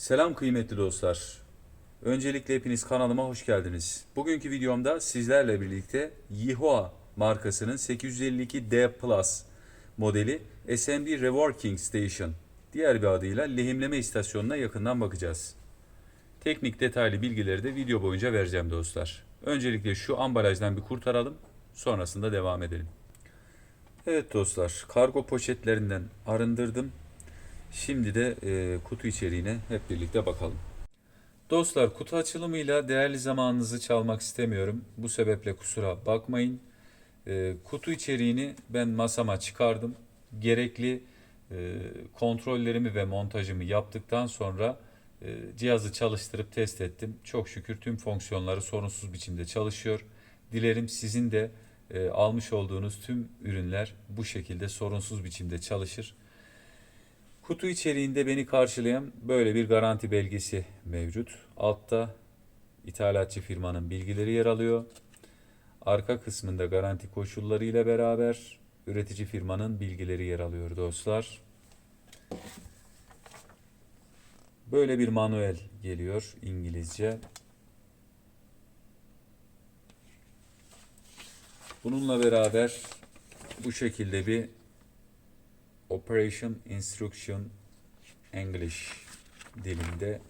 Selam kıymetli dostlar. Öncelikle hepiniz kanalıma hoş geldiniz. Bugünkü videomda sizlerle birlikte Yihua markasının 852D Plus modeli SMB Reworking Station, diğer bir adıyla lehimleme istasyonuna yakından bakacağız. Teknik detaylı bilgileri de video boyunca vereceğim dostlar. Öncelikle şu ambalajdan bir kurtaralım, sonrasında devam edelim. Evet dostlar, kargo poşetlerinden arındırdım. Şimdi de e, kutu içeriğine hep birlikte bakalım. Dostlar kutu açılımıyla değerli zamanınızı çalmak istemiyorum. Bu sebeple kusura bakmayın. E, kutu içeriğini ben masama çıkardım. Gerekli e, kontrollerimi ve montajımı yaptıktan sonra e, cihazı çalıştırıp test ettim. Çok şükür tüm fonksiyonları sorunsuz biçimde çalışıyor. Dilerim sizin de e, almış olduğunuz tüm ürünler bu şekilde sorunsuz biçimde çalışır. Kutu içeriğinde beni karşılayan böyle bir garanti belgesi mevcut. Altta ithalatçı firmanın bilgileri yer alıyor. Arka kısmında garanti koşulları ile beraber üretici firmanın bilgileri yer alıyor dostlar. Böyle bir manuel geliyor İngilizce. Bununla beraber bu şekilde bir Operation Instruction English dilinde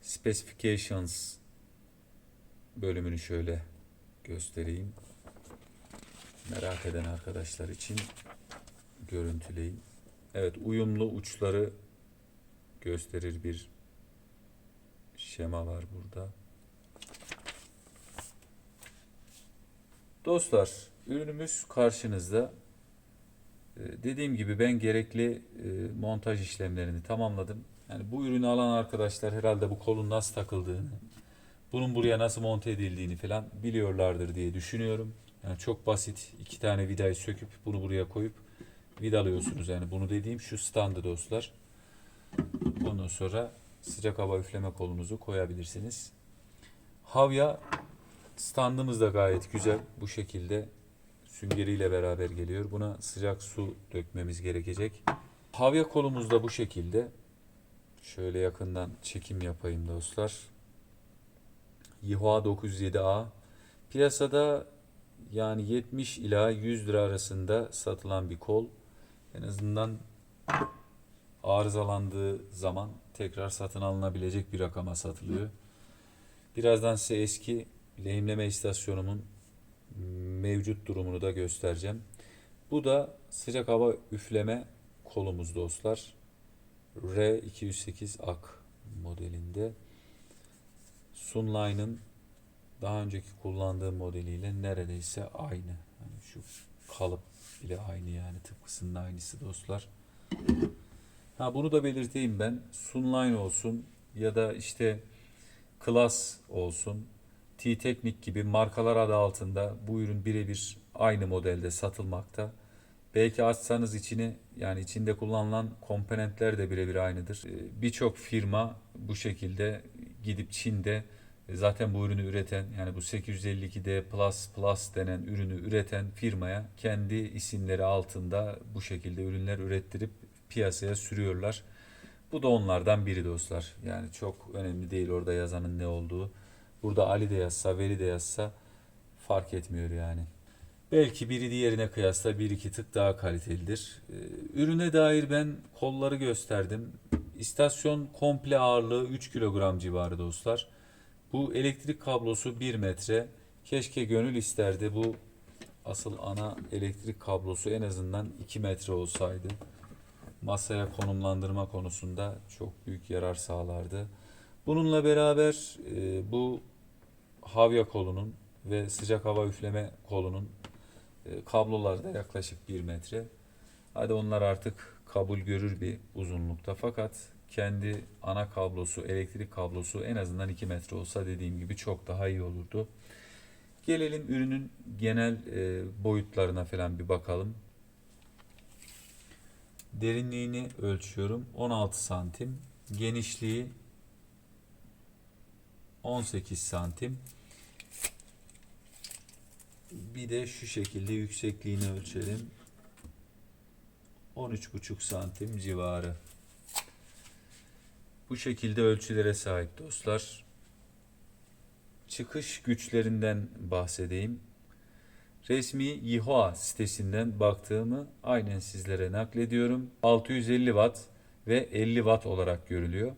Specifications bölümünü şöyle göstereyim. Merak eden arkadaşlar için görüntüleyeyim. Evet uyumlu uçları gösterir bir şema var burada. Dostlar ürünümüz karşınızda. Ee, Dediğim gibi ben gerekli e, montaj işlemlerini tamamladım. Yani bu ürünü alan arkadaşlar herhalde bu kolun nasıl takıldığını, bunun buraya nasıl monte edildiğini falan biliyorlardır diye düşünüyorum. Yani çok basit iki tane vidayı söküp bunu buraya koyup vidalıyorsunuz. Yani bunu dediğim şu standı dostlar. Ondan sonra sıcak hava üfleme kolunuzu koyabilirsiniz. Havya standımız da gayet güzel bu şekilde süngeriyle beraber geliyor. Buna sıcak su dökmemiz gerekecek. Havya kolumuz da bu şekilde. Şöyle yakından çekim yapayım dostlar. Yihua 907A. Piyasada yani 70 ila 100 lira arasında satılan bir kol. En azından arızalandığı zaman tekrar satın alınabilecek bir rakama satılıyor. Birazdan size eski lehimleme istasyonumun mevcut durumunu da göstereceğim. Bu da sıcak hava üfleme kolumuz dostlar. R208 AK modelinde. Sunline'ın daha önceki kullandığım modeliyle neredeyse aynı. Yani şu kalıp bile aynı yani tıpkısının aynısı dostlar. Ha bunu da belirteyim ben. Sunline olsun ya da işte Class olsun T-Teknik gibi markalar adı altında bu ürün birebir aynı modelde satılmakta. Belki açsanız içini yani içinde kullanılan komponentler de birebir aynıdır. Ee, Birçok firma bu şekilde gidip Çin'de e, zaten bu ürünü üreten yani bu 852D Plus Plus denen ürünü üreten firmaya kendi isimleri altında bu şekilde ürünler ürettirip piyasaya sürüyorlar. Bu da onlardan biri dostlar. Yani çok önemli değil orada yazanın ne olduğu. Burada Ali de yazsa, Veli de yazsa fark etmiyor yani. Belki biri diğerine kıyasla bir iki tık daha kalitelidir. Ee, Ürüne dair ben kolları gösterdim. İstasyon komple ağırlığı 3 kilogram civarı dostlar. Bu elektrik kablosu 1 metre. Keşke gönül isterdi bu asıl ana elektrik kablosu en azından 2 metre olsaydı. Masaya konumlandırma konusunda çok büyük yarar sağlardı. Bununla beraber e, bu havya kolunun ve sıcak hava üfleme kolunun e, kabloları da yaklaşık 1 metre. Hadi onlar artık kabul görür bir uzunlukta fakat kendi ana kablosu, elektrik kablosu en azından 2 metre olsa dediğim gibi çok daha iyi olurdu. Gelelim ürünün genel e, boyutlarına falan bir bakalım. Derinliğini ölçüyorum. 16 santim. Genişliği 18 santim. Bir de şu şekilde yüksekliğini ölçelim. 13,5 santim civarı. Bu şekilde ölçülere sahip dostlar. Çıkış güçlerinden bahsedeyim. Resmi Yihua sitesinden baktığımı aynen sizlere naklediyorum. 650 watt ve 50 watt olarak görülüyor.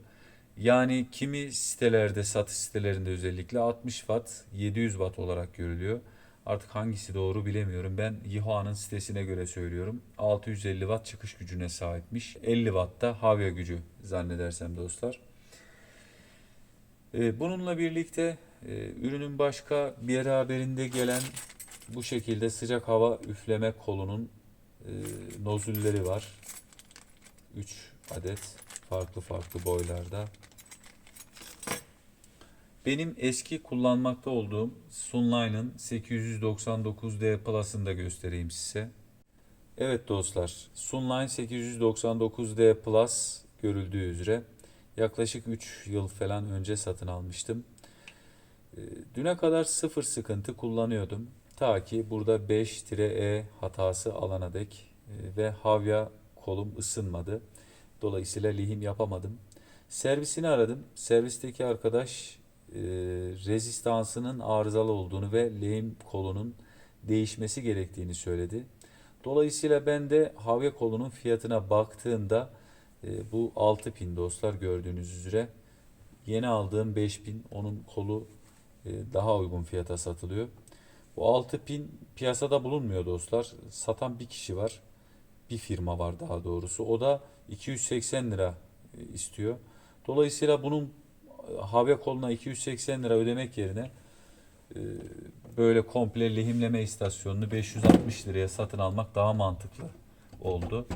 Yani kimi sitelerde, satış sitelerinde özellikle 60 watt, 700 watt olarak görülüyor. Artık hangisi doğru bilemiyorum. Ben Yihua'nın sitesine göre söylüyorum. 650 watt çıkış gücüne sahipmiş. 50 watt da havya gücü zannedersem dostlar. Ee, Bununla birlikte e, ürünün başka beraberinde gelen bu şekilde sıcak hava üfleme kolunun e, nozülleri var. 3 adet farklı farklı boylarda. Benim eski kullanmakta olduğum Sunline'ın 899D Plus'ını da göstereyim size. Evet dostlar, Sunline 899D Plus görüldüğü üzere yaklaşık 3 yıl falan önce satın almıştım. Ee, Düne kadar sıfır sıkıntı kullanıyordum. Ta ki burada 5-E hatası alana dek e, ve havya kolum ısınmadı. Dolayısıyla lehim yapamadım. Servisini aradım. Servisteki arkadaş e, rezistansının arızalı olduğunu ve lehim kolunun değişmesi gerektiğini söyledi. Dolayısıyla ben de havya kolunun fiyatına baktığımda e, bu 6 pin dostlar gördüğünüz üzere yeni aldığım 5 pin onun kolu e, daha uygun fiyata satılıyor. Bu 6 pin piyasada bulunmuyor dostlar. Satan bir kişi var. Bir firma var daha doğrusu. O da 280 lira e, istiyor. Dolayısıyla bunun e, havya koluna 280 lira ödemek yerine e, böyle komple lehimleme istasyonunu 560 liraya satın almak daha mantıklı oldu.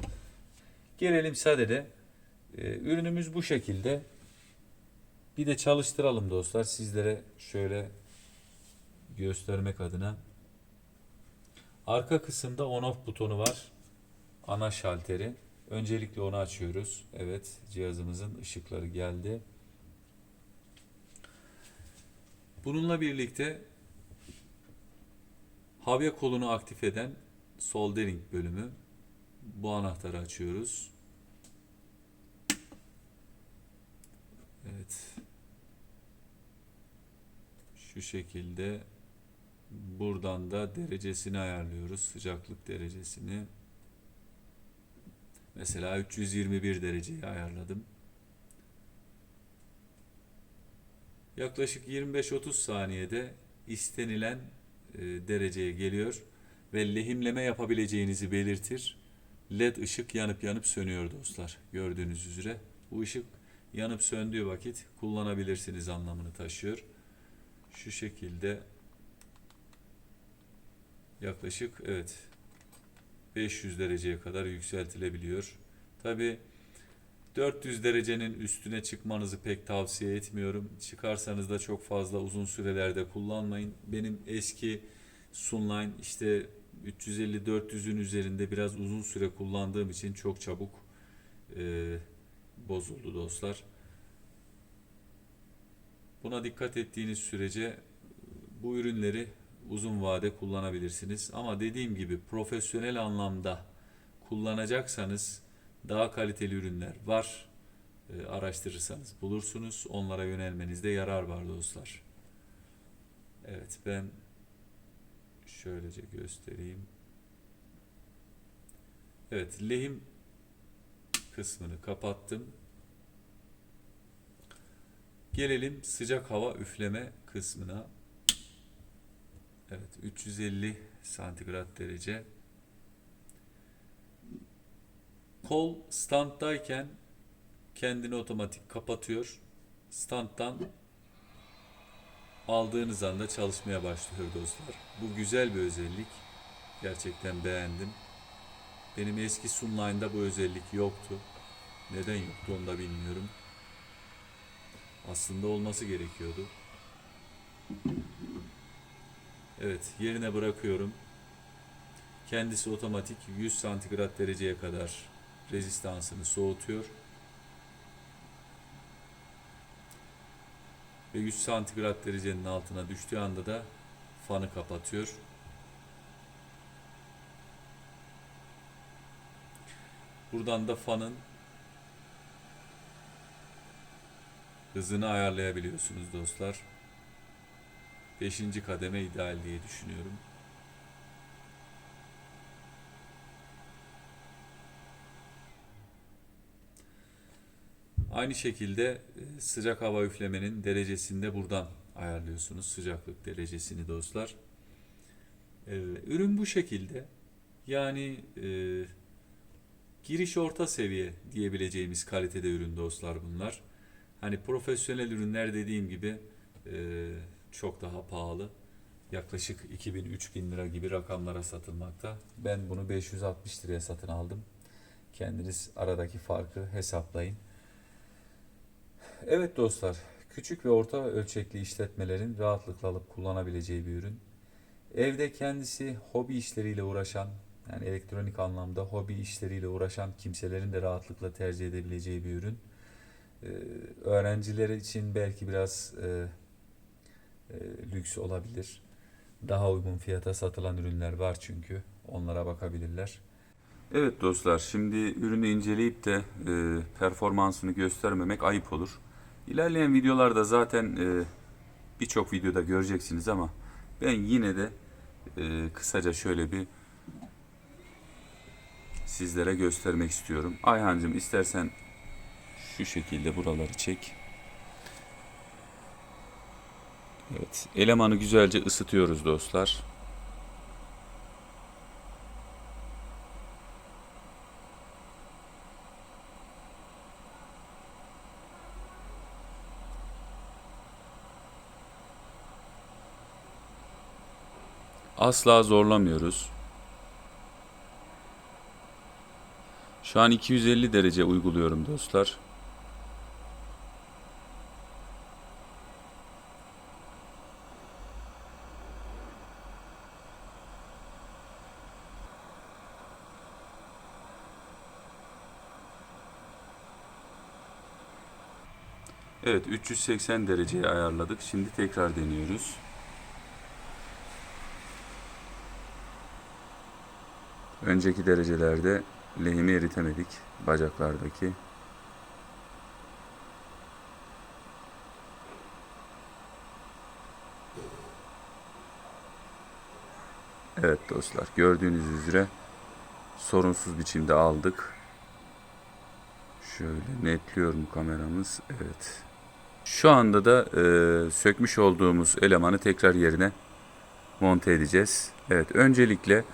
Gelelim sadede. E, Ürünümüz bu şekilde. Bir de çalıştıralım dostlar. Sizlere şöyle göstermek adına. Arka kısımda on off butonu var. Ana şalteri. Öncelikle onu açıyoruz. Evet cihazımızın ışıkları geldi. Bununla birlikte havya kolunu aktif eden soldering bölümü. Bu anahtarı açıyoruz. Evet. Şu şekilde buradan da derecesini ayarlıyoruz. Sıcaklık derecesini. Mesela 321 dereceyi ayarladım. Yaklaşık 25-30 saniyede istenilen e, dereceye geliyor ve lehimleme yapabileceğinizi belirtir. LED ışık yanıp yanıp sönüyor dostlar. Gördüğünüz üzere bu ışık yanıp söndüğü vakit kullanabilirsiniz anlamını taşıyor. Şu şekilde yaklaşık evet 500 dereceye kadar yükseltilebiliyor. Tabi 400 derecenin üstüne çıkmanızı pek tavsiye etmiyorum. Çıkarsanız da çok fazla uzun sürelerde kullanmayın. Benim eski Sunline işte 350-400'ün üzerinde biraz uzun süre kullandığım için çok çabuk e, bozuldu dostlar. Buna dikkat ettiğiniz sürece bu ürünleri uzun vade kullanabilirsiniz. Ama dediğim gibi profesyonel anlamda kullanacaksanız daha kaliteli ürünler var. E, araştırırsanız bulursunuz. Onlara yönelmenizde yarar var dostlar. Evet ben şöylece göstereyim. Evet lehim kısmını kapattım. Gelelim sıcak hava üfleme kısmına. Evet 350 santigrat derece. Kol standdayken kendini otomatik kapatıyor. Standtan aldığınız anda çalışmaya başlıyor dostlar. Bu güzel bir özellik. Gerçekten beğendim. Benim eski Sunline'da bu özellik yoktu. Neden yoktu onu da bilmiyorum. Aslında olması gerekiyordu. Evet, yerine bırakıyorum. Kendisi otomatik 100 santigrat dereceye kadar rezistansını soğutuyor. Ve 100 santigrat derecenin altına düştüğü anda da fanı kapatıyor. Buradan da fanın hızını ayarlayabiliyorsunuz dostlar. Beşinci kademe ideal diye düşünüyorum. Aynı şekilde e, sıcak hava üflemenin derecesini de buradan ayarlıyorsunuz. Sıcaklık derecesini dostlar. E, Ürün bu şekilde. Yani e, giriş orta seviye diyebileceğimiz kalitede ürün dostlar bunlar. Hani profesyonel ürünler dediğim gibi e, çok daha pahalı. Yaklaşık 2000-3000 lira gibi rakamlara satılmakta. Ben bunu 560 liraya satın aldım. Kendiniz aradaki farkı hesaplayın. Evet dostlar, küçük ve orta ölçekli işletmelerin rahatlıkla alıp kullanabileceği bir ürün. Evde kendisi hobi işleriyle uğraşan, yani elektronik anlamda hobi işleriyle uğraşan kimselerin de rahatlıkla tercih edebileceği bir ürün. Ee, öğrenciler için belki biraz e, e, lüks olabilir. Daha uygun fiyata satılan ürünler var çünkü. Onlara bakabilirler. Evet dostlar, şimdi ürünü inceleyip de e, performansını göstermemek ayıp olur. İlerleyen videolarda zaten e, birçok videoda göreceksiniz ama ben yine de e, kısaca şöyle bir sizlere göstermek istiyorum. Ayhancığım istersen şu şekilde buraları çek. Evet, elemanı güzelce ısıtıyoruz dostlar. Asla zorlamıyoruz. Şu an 250 derece uyguluyorum dostlar. Evet 380 dereceye ayarladık. Şimdi tekrar deniyoruz. Önceki derecelerde lehimi eritemedik bacaklardaki. Evet dostlar gördüğünüz üzere sorunsuz biçimde aldık. Şöyle netliyorum kameramız. Evet. Şu anda da e, sökmüş olduğumuz elemanı tekrar yerine monte edeceğiz. Evet öncelikle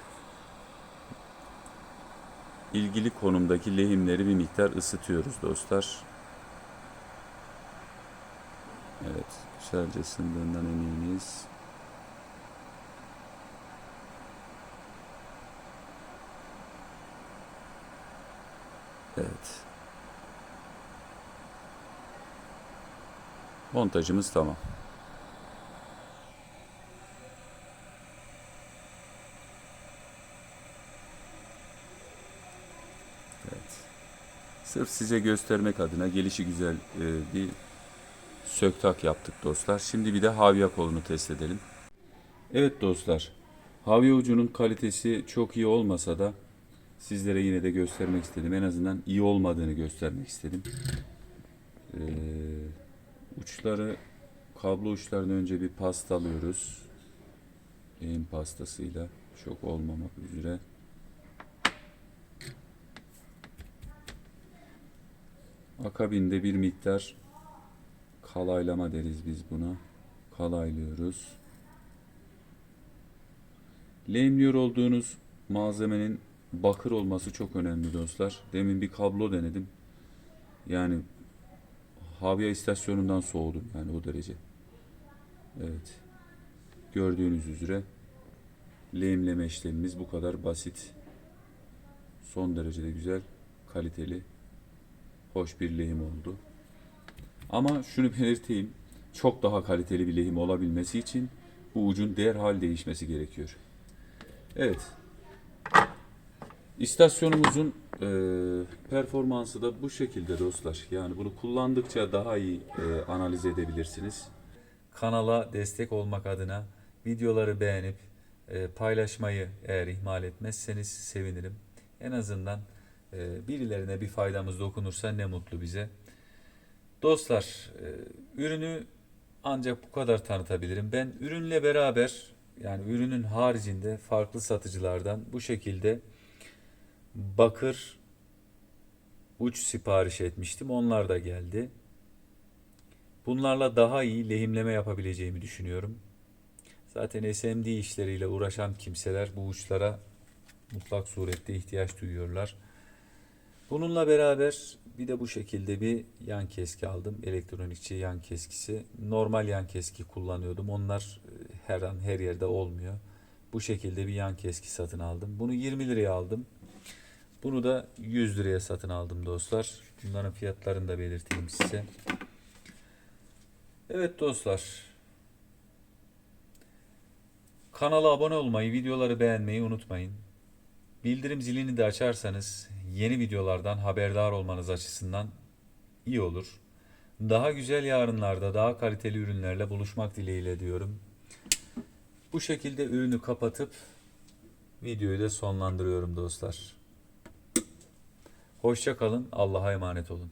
ilgili konumdaki lehimleri bir miktar ısıtıyoruz dostlar. Evet, güzelce ısındığından eminiz. Evet. Montajımız tamam. Sırf size göstermek adına gelişi güzel e, bir söktak yaptık dostlar. Şimdi bir de havya kolunu test edelim. Evet dostlar. Havya ucunun kalitesi çok iyi olmasa da sizlere yine de göstermek istedim. En azından iyi olmadığını göstermek istedim. Ee, uçları kablo uçlarını önce bir pastalıyoruz. Eğim pastasıyla çok olmamak üzere. Akabinde bir miktar kalaylama deriz biz buna. Kalaylıyoruz. Lehimliyor olduğunuz malzemenin bakır olması çok önemli dostlar. Demin bir kablo denedim. Yani havya istasyonundan soğudum yani o derece. Evet. Gördüğünüz üzere lehimleme işlemimiz bu kadar basit. Son derecede güzel, kaliteli hoş bir lehim oldu. Ama şunu belirteyim. Çok daha kaliteli bir lehim olabilmesi için bu ucun derhal değişmesi gerekiyor. Evet. İstasyonumuzun e, performansı da bu şekilde dostlar. Yani bunu kullandıkça daha iyi e, analiz edebilirsiniz. Kanala destek olmak adına videoları beğenip e, paylaşmayı eğer ihmal etmezseniz sevinirim. En azından birilerine bir faydamız dokunursa ne mutlu bize. Dostlar, e, ürünü ancak bu kadar tanıtabilirim. Ben ürünle beraber yani ürünün haricinde farklı satıcılardan bu şekilde bakır uç sipariş etmiştim. Onlar da geldi. Bunlarla daha iyi lehimleme yapabileceğimi düşünüyorum. Zaten SMD işleriyle uğraşan kimseler bu uçlara mutlak surette ihtiyaç duyuyorlar. Bununla beraber bir de bu şekilde bir yan keski aldım. Elektronikçi yan keskisi. Normal yan keski kullanıyordum. Onlar e, her an her yerde olmuyor. Bu şekilde bir yan keski satın aldım. Bunu 20 liraya aldım. Bunu da 100 liraya satın aldım dostlar. Bunların fiyatlarını da belirteyim size. Evet dostlar. Kanala abone olmayı, videoları beğenmeyi unutmayın. Bildirim zilini de açarsanız yeni videolardan haberdar olmanız açısından iyi olur. Daha güzel yarınlarda daha kaliteli ürünlerle buluşmak dileğiyle diyorum. Bu şekilde ürünü kapatıp videoyu da sonlandırıyorum dostlar. Hoşça kalın. Allah'a emanet olun.